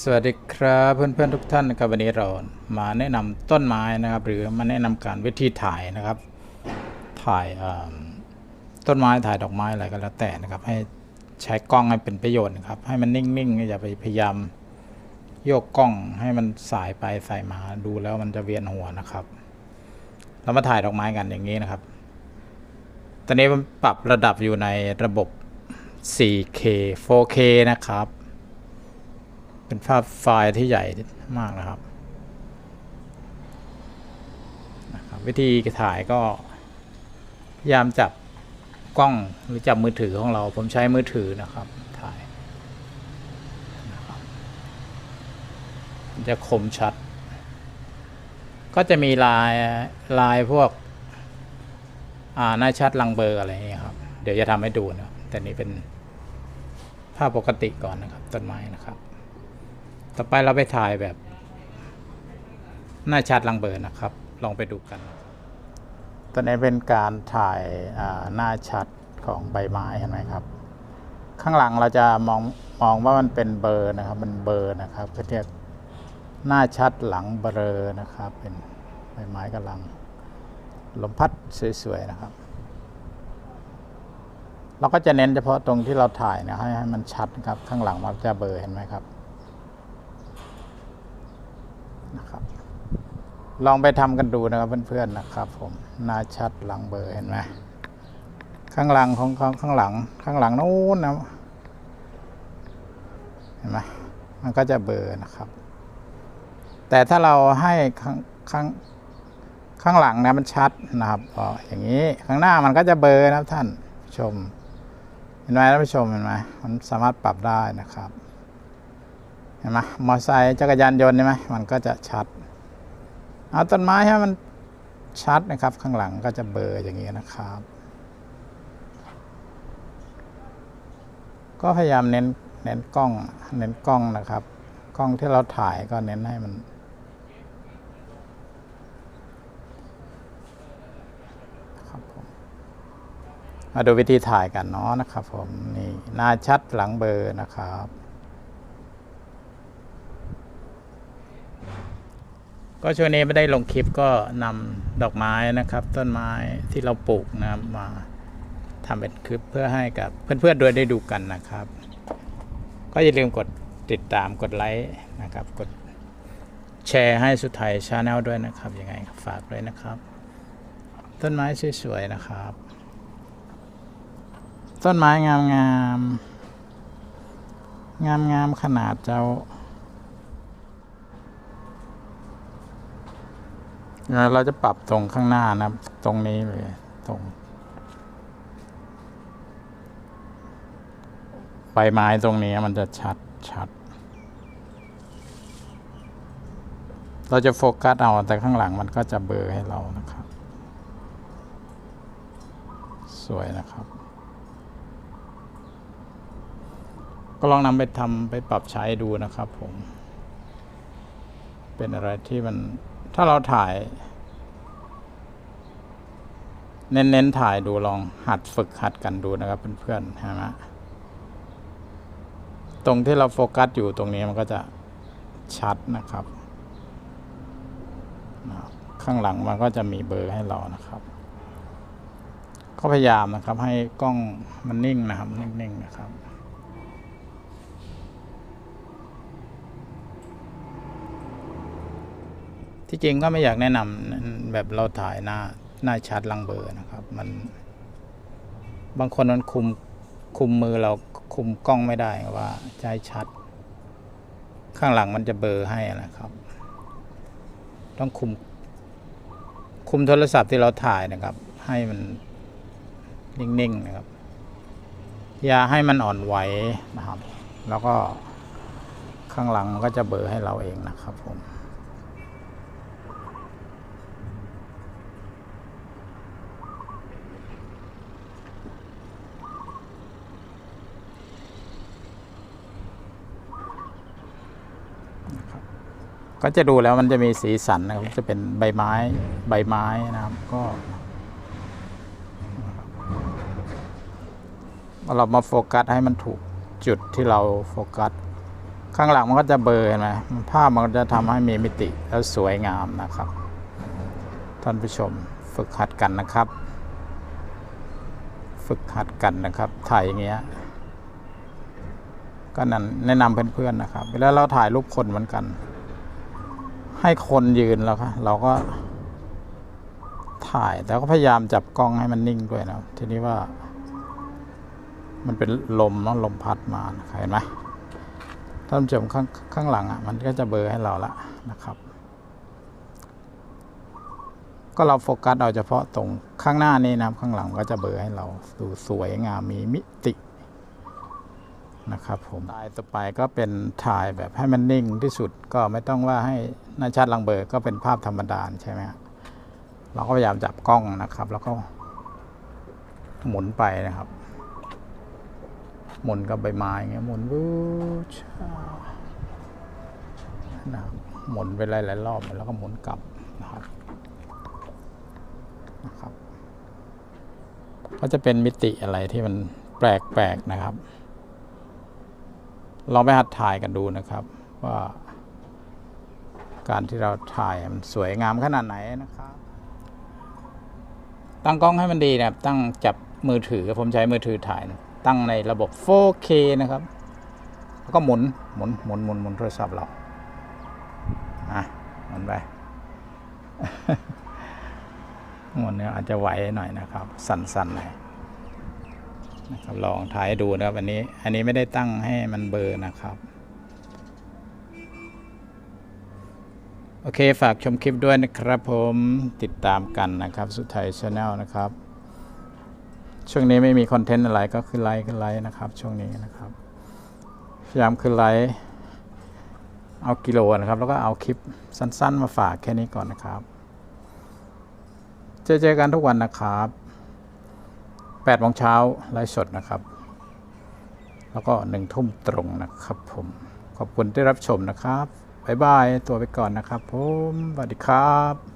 สวัสดีครับเพื่อนๆทุกท่านนะครับวันนี้เรามาแนะนำต้นไม้นะครับ หรือมาแนะนำการวิธีถ่ายนะครับ ถ่ายต้นไม้ถ่ายดอกไม้อะไรก็แล้วแต่นะครับ ให้ใช้กล้องให้เป็นประโยชน์นะครับ ให้มันนิ่งๆอย่าไปพยายามโยกกล้องให้มันสายไปสายมาดูแล้วมันจะเวียนหัวนะครับ เรามาถ่ายดอกไม้กันอย่างนี้นะครับ ตอนนี้มันปรับระดับอยู่ในระบบ 4K 4K นะครับ เป็นภาพไฟล์ที่ใหญ่มากนะครับนะครับ วิธีถ่ายก็พยายามจับกล้องหรือจับมือถือของเรา ผมใช้มือถือนะครับถ่ายจะคมชัด ก็จะมีลายลายพวกอ่าหน้าชัดลังเบอร์อะไรอย่างเงี้ยครับ เดี๋ยวจะทำให้ดูนะครับแต่นี้เป็นภาพปกติก่อนนะครับ ต้นไม้นะครับ ต่อไปเราไปถ่ายแบบ หน้าชัดลังเบอร์นะครับ ลองไปดูกัน ตอนนี้เป็นการถ่ายหน้าชัดของใบไม้เห็นไหมครับ ข้างหลังเราจะมองมองว่ามันเป็นเบอร์นะครับ มันเบอร์นะครับก็เรียกหน้าชัดหลังเบลอนะครับ เป็นใบไม้กำลังลมพัดสวยๆนะครับ เราก็จะเน้นเฉพาะตรงที่เราถ่ายนะให้ให้มันชัดครับข้างหลังมันจะเบลอเห็นไหมครับ ลองไปทำกันดูนะครับเพื่อนๆนะครับ ผมหน้าชัดหลังเบลอเห็นไหมข้างหลังของข้างข้างหลัง ข้างหลังนู้นนะเห็นไหมมันก็จะเบลอนะครับ แต่ถ้าเราให้ข้างข้างข้างหลังนะมันชัดนะครับอ๋ออย่างนี้ข้างหน้ามันก็จะเบลอนะครับท่านผู้ชม เห็นไหมท่านผู้ชมเห็นไหมมันสามารถปรับได้นะครับเห็นไหมมอเตอร์ไซค์จักรยานยนต์ใช่ไหมมันก็จะชัด เอาต้นไม้ให้มันชัดนะครับ ข้างหลังก็จะเบลออย่างนี้นะครับ ก็พยายามเน้นเน้นกล้อง เน้นกล้องนะครับ กล้องที่เราถ่ายก็เน้นให้มันครับผมมาดูวิธีถ่ายกันเนาะนะครับผมนี่หน้าชัดหลังเบอร์นะครับ ก็ช่วงนี้ไม่ได้ลงคลิปก็นำดอกไม้นะครับ ต้นไม้ที่เราปลูกนะมาทำเป็นคลิปเพื่อให้กับเพื่อนๆด้วยได้ดูกันนะครับ ก็อย่าลืมกดติดตามกดไลค์นะครับ กดแชร์ให้สุดไทยชาแนลด้วยนะครับยังไงฝากเลยนะครับ ต้นไม้สวยๆนะครับ ต้นไม้งามๆงามๆขนาดเจ้า เราจะปรับตรงข้างหน้านะตรงนี้เลยตรงใบไม้ตรงนี้มันจะชัดชัด เราจะโฟกัสเอาแต่ข้างหลังมันก็จะเบลอให้เรานะครับ สวยนะครับ ก็ลองนำไปทำไปปรับใช้ดูนะครับผม เป็นอะไรที่มัน ถ้าเราถ่าย เน้นๆถ่ายดูลองหัดฝึกหัดกันดูนะครับเพื่อนๆใช่ไหมตรงที่เราโฟกัสอยู่ตรงนี้มันก็จะชัดนะครับนะครับข้างหลังมันก็จะมีเบอร์ให้เรานะครับ ก็พยายามนะครับให้กล้องมันนิ่งนะครับ นิ่งๆนะครับ ที่จริงก็ไม่อยากแนะนำแบบเราถ่ายหน้าหน้าชัดลังเบอร์นะครับ มัน บางคนมันคุมคุมมือเราคุมกล้องไม่ได้ว่าให้ชัด ข้างหลังมันจะเบลอให้นะครับ ต้องคุม คุมโทรศัพท์ที่เราถ่ายนะครับ ให้มันนิ่งๆนะครับ อย่าให้มันอ่อนไหวนะครับ แล้วก็ข้างหลังก็จะเบลอให้เราเองนะครับผม ก็จะดูแล้วมันจะมีสีสันนะครับ จะเป็นใบไม้ใบไม้นะครับก็เรามาโฟกัสให้มันถูกจุดที่เราโฟกัส ข้างหลังมันก็จะเบลอเห็นไหมภาพมันจะทำให้มีมิติแล้วสวยงามนะครับ ท่านผู้ชมฝึกหัดกันนะครับ ฝึกหัดกันนะครับ ถ่ายอย่างเงี้ยก็นั่นแนะนำเพื่อนๆนะครับ เวลาเราถ่ายรูปคนเหมือนกัน ให้คนยืนแล้วค่ะเราก็ถ่ายแต่ก็พยายามจับกล้องให้มันนิ่งด้วยนะทีนี้ว่า มันเป็นลมเนาะลมพัดมานะครเห็นไหมท่านผู้ชมข้างข้างหลังอะมันก็จะเบลอให้เราละนะครับ ก็เราโฟกัสเอาเฉพาะตรงข้างหน้านี่นะข้างหลังก็จะเบลอให้เราดูสวยงามมีมิตินะครับผมถ่ายต่อไปก็เป็นถ่ายแบบให้มันนิ่งที่สุดก็ไม่ต้องว่าให้ น้าชัดลังเบลอก็เป็นภาพธรรมดาใช่ไหมเราก็พยายามจับกล้องนะครับ แล้วก็หมุนไปนะครับ หมุนกับใบไม้อย่างเงี้ยหมุนวูชนะหมุนไปหลายๆรอบแล้วก็หมุนกลับนะครับนะครับก็จะเป็นมิติอะไรที่มันแปลกๆนะครับลองไปหัดถ่ายกันดูนะครับว่า การที่เราถ่ายมันสวยงามขนาดไหนนะครับ ตั้งกล้องให้มันดีนะครับ ตั้งจับมือถือผมใช้มือถือถ่ายนะตั้งในระบบ 4K นะครับ แล้วก็หมุนหมุนหมุนหมุนหมุนโทรศัพท์เราอะหมุนไปหมุนเนี่ยอาจจะไหวหน่อยนะครับ สั่นๆหน่อยนะครับลองถ่ายดูนะครับอันนี้อันนี้ไม่ได้ตั้งให้มันเบอร์นะครับ โอเค ฝากชมคลิปด้วยนะครับผมติดตามกันนะครับ สุดไทยชาแนลนะครับ ช่วงนี้ไม่มีคอนเทนต์อะไรก็คือไลค์คือไลค์นะครับ ช่วงนี้นะครับ พยายามคือไลค์เอากิโลนะครับ แล้วก็เอาคลิปสั้น ๆ มาฝากแค่นี้ก่อนนะครับ เจอเจอกันทุกวันนะครับ8โมงเช้าไลฟ์สดนะครับ แล้วก็หนึ่งทุ่มตรงนะครับผม ขอบคุณที่รับชมนะครับ บายบาย ตัวไปก่อนนะครับผมสวัสดีครับ